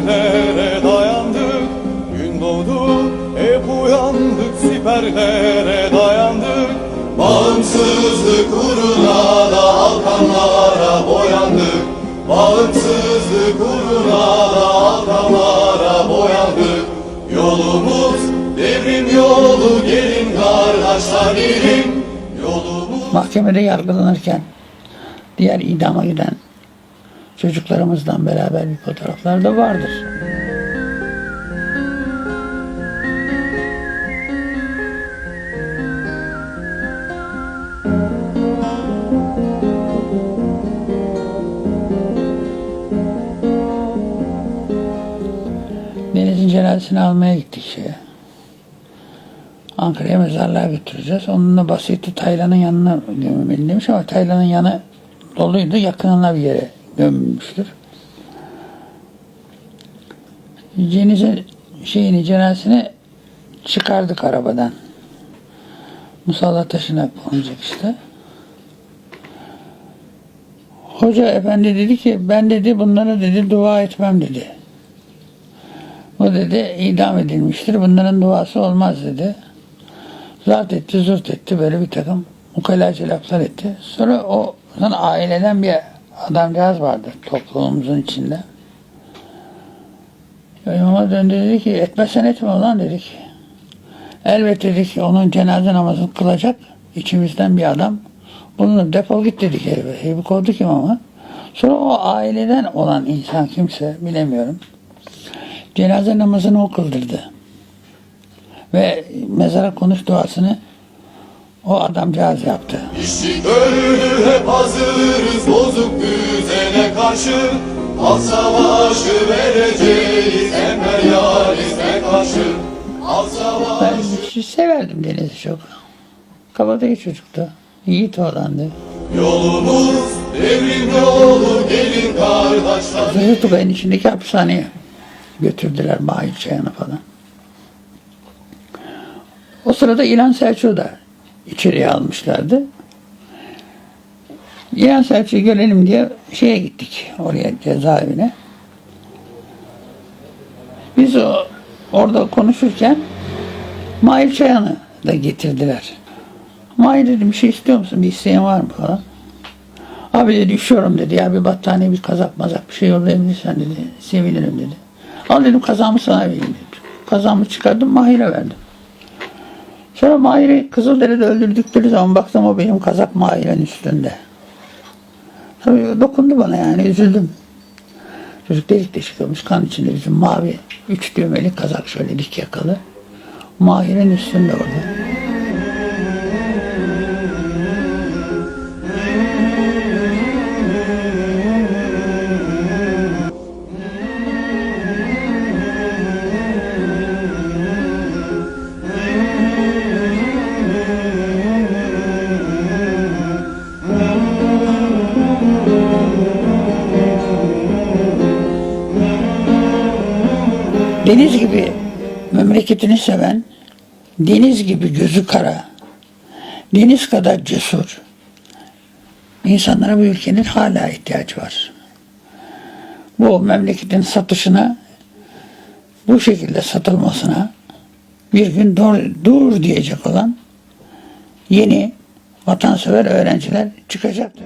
siperlere dayandık Gün doğdu hep uyandık. Siperlere dayandık Bağımsızlık uğruna da halkanlara boyandık. Bağımsızlık uğruna da halkanlara boyandık. Yolumuz devrim yolu gelin kardeşler gelin. Yolumuz... Mahkemede yargılanırken diğer idama giden çocuklarımızdan beraber bir fotoğraflar da vardır. Deniz'in cenazesini almaya gittik şeye. Ankara'ya mezarlığa götüreceğiz. Onunla basiti Taylan'ın yanına gömülmeli demiş ama Taylan'ın yanı doluydu. Yakınına bir yere gömülmüştür. Ceniz'in şeyini, cenazesini çıkardık arabadan. Musalla taşına konacak işte. Hoca efendi dedi ki ben dedi bunlara dedi dua etmem dedi. O dedi idam edilmiştir. Bunların duası olmaz dedi. Zat etti, zurt etti. Böyle bir takım ukalaca laflar etti. Sonra o sonra aileden bir adamcağız vardı toplumumuzun içinde. İmama döndü dedi ki etmezsen etme ulan dedik. Elbette dedik onun cenaze namazını kılacak içimizden bir adam. Bunu defol git dedik herife. Herifi kovduk imama. Sonra o aileden olan insan kimse bilemiyorum cenaze namazını o kıldırdı. Ve mezara konuş duasını o adamcağız yaptı. İşçi köylü hep hazırız bozuk düzene karşı Halk savaşı vereceğiz emperyalizme karşı Halk savaşı Ben severdim Deniz'i çok. Kabadayı çocuktu. Yiğit oğlandı. Yolumuz devrim yolu gelin kardeşler Zırhlı Tugay'ın içindeki hapishaneye götürdüler Mahir Çayan'ı falan. O sırada İlhan Selçuk'u da içeriye almışlardı. İlhan Selçuk'u görelim diye şeye gittik oraya cezaevine. Biz o orada konuşurken Mahir Çayan'ı da getirdiler. Mahir dedim bir şey istiyor musun? Bir isteğin var mı falan. Abi dedi üşüyorum dedi ya bir battaniye bir kazak mazak bir şey yollayabilirsen dedi. Sevinirim dedi. Al dedim kazağımı sana vereyim dedi. Kazağımı çıkardım Mahir'e verdim. Sonra Mahir'i Kızılderili'de öldürdükleri zaman baktım o benim kazak Mahir'in üstünde. Tabii dokundu bana yani üzüldüm. Çocuk delik deşik olmuş kan içinde bizim mavi üç düğmeli kazak şöyle dik yakalı. Mahir'in üstünde orada. Deniz gibi memleketini seven, deniz gibi gözü kara, deniz kadar cesur insanlara bu ülkenin hala ihtiyacı var. Bu memleketin satışına, bu şekilde satılmasına bir gün dur, dur diyecek olan yeni vatansever öğrenciler çıkacaktır.